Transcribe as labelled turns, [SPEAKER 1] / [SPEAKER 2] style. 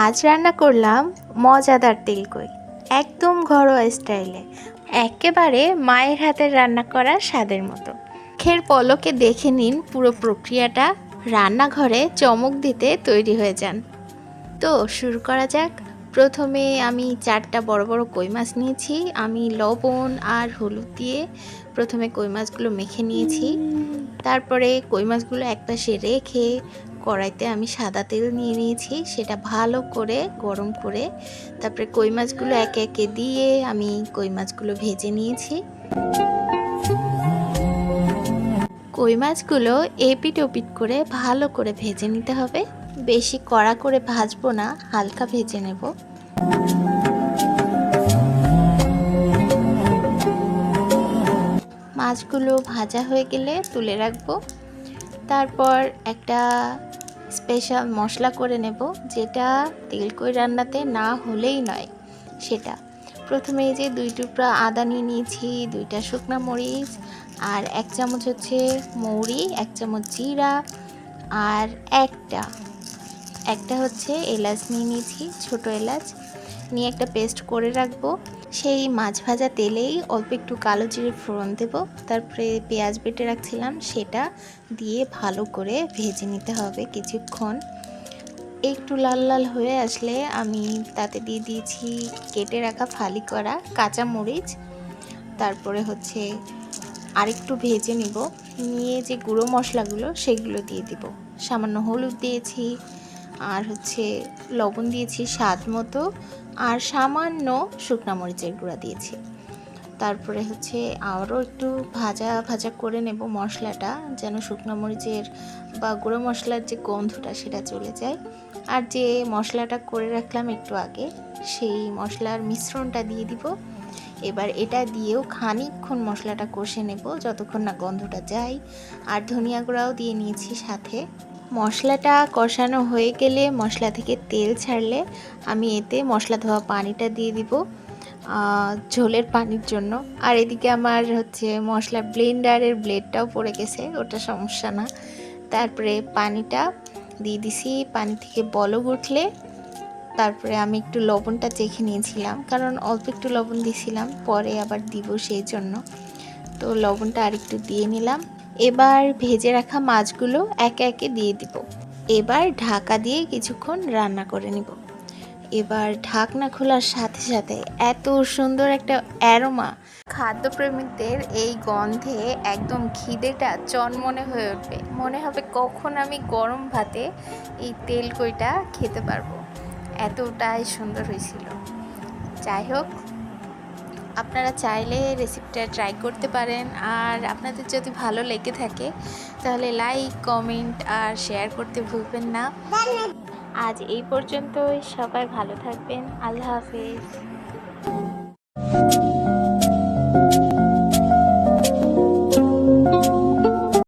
[SPEAKER 1] আজ রান্না করলাম মজাদার তেলকই, একদম ঘরোয়া স্টাইলে, একেবারে মায়ের হাতের রান্না করা স্বাদের মতো। খের পলকে দেখে নিন পুরো প্রক্রিয়াটা, রান্নাঘরে চমক দিতে তৈরি হয়ে যান। তো শুরু করা যাক। প্রথমে আমি চারটা বড় বড় কই মাছ নিয়েছি, আমি লবণ আর হলুদ দিয়ে প্রথমে কই মাছগুলো মেখে নিয়েছি। তারপরে কই মাছগুলো একপাশে রেখে কড়াইতে আমি সাদা তেল নিয়ে নিয়েছি, সেটা ভালো করে গরম করে, তারপরে কই মাছগুলো একে একে দিয়ে আমি কই মাছগুলো ভেজে নিয়েছি। কই মাছগুলো এপিট ওপিট করে ভালো করে ভেজে নিতে হবে। বেশি কড়া করে ভাজবো না, হালকা ভেজে নেব। মাছগুলো ভাজা হয়ে গেলে তুলে রাখব। তারপর একটা স্পেশাল মশলা করে নেব, যেটা তেলকই রান্নাতে না হলেই নয়, সেটা। প্রথমে এই যে দুই টুকরা আদা নিয়ে নিয়েছি, দুইটা শুকনো মরিচ, আর এক চামচ হচ্ছে মৌরি, এক চামচ জিরা, আর একটা একটা হচ্ছে এলাচ নিয়ে নিয়েছি, ছোট এলাচ। নিয়ে একটা পেস্ট করে রাখব। সেই মাছ ভাজা তেলেই অল্প একটু কালো জিরে ফোড়ন দেবো। তারপরে পেঁয়াজ বেটে রাখছিলাম, সেটা দিয়ে ভালো করে ভেজে নিতে হবে কিছুক্ষণ। একটু লাল লাল হয়ে আসলে আমি তাতে দিয়ে দিয়েছি কেটে রাখা ফালি করা কাঁচা মরিচ। তারপরে হচ্ছে আরেকটু ভেজে নিব। নিয়ে যে গুঁড়ো মশলাগুলো, সেগুলো দিয়ে দিব। সামান্য হলুদ দিয়েছি, আর হচ্ছে লবণ দিয়েছি স্বাদ মতো। আর সামান্য শুকনা মরিচের গুঁড়া দিয়েছি। তারপরে হচ্ছে আরও একটু ভাজা ভাজা করে নেব মশলাটা, যেন শুকনো মরিচের বা গুঁড়ো মশলার যে গন্ধটা সেটা চলে যায়। আর যে মশলাটা করে রাখলাম একটু আগে, সেই মশলার মিশ্রণটা দিয়ে দিব। এবার এটা দিয়েও খানিকক্ষণ মশলাটা কষে নেব, যতক্ষণ না গন্ধটা যায়। আর ধনিয়া গুঁড়াও দিয়ে নিয়েছি সাথে। মশলাটা কষানো হয়ে গেলে মশলা থেকে তেল ছাড়লে আমি এতে মশলা ধোয়া পানিটা দিয়ে দিব ঝোলের পানির জন্য। আর এদিকে আমার হচ্ছে মশলা ব্লেন্ডারের ব্লেডটাও পড়ে গেছে, ওটা সমস্যা না। তারপরে পানিটা দিয়ে দিছি, পানি থেকে বলক উঠলে তারপরে আমি একটু লবণটা চেখে নিয়েছিলাম, কারণ অল্প একটু লবণ দিয়েছিলাম, পরে আবার দিব সেই জন্য। তো লবণটা আরেকটু দিয়ে নিলাম। এবার ভেজে রাখা মাছগুলো একে একে দিয়ে দিব। এবার ঢাকা দিয়ে কিছুক্ষণ রান্না করে নিব। এবার ঢাকনা খোলার সাথে সাথে এত সুন্দর একটা অ্যারোমা। খাদ্যপ্রেমিকদের এই গন্ধে একদম খিদেটা চনমনে হয়ে উঠবে। মনে হবে কখন আমি গরম ভাতে এই তেল কইটা খেতে পারব। এতটাই সুন্দর হয়েছিল। যাই হোক আপনারা চাইলে রেসিপিটা ট্রাই করতে পারেন। আর আপনাদের যদি ভালো লেগে থাকে, তাহলে লাইক কমেন্ট আর শেয়ার করতে ভুলবেন না। আজ এই পর্যন্তই। সবাই ভালো থাকবেন। আল্লাহ হাফিজ।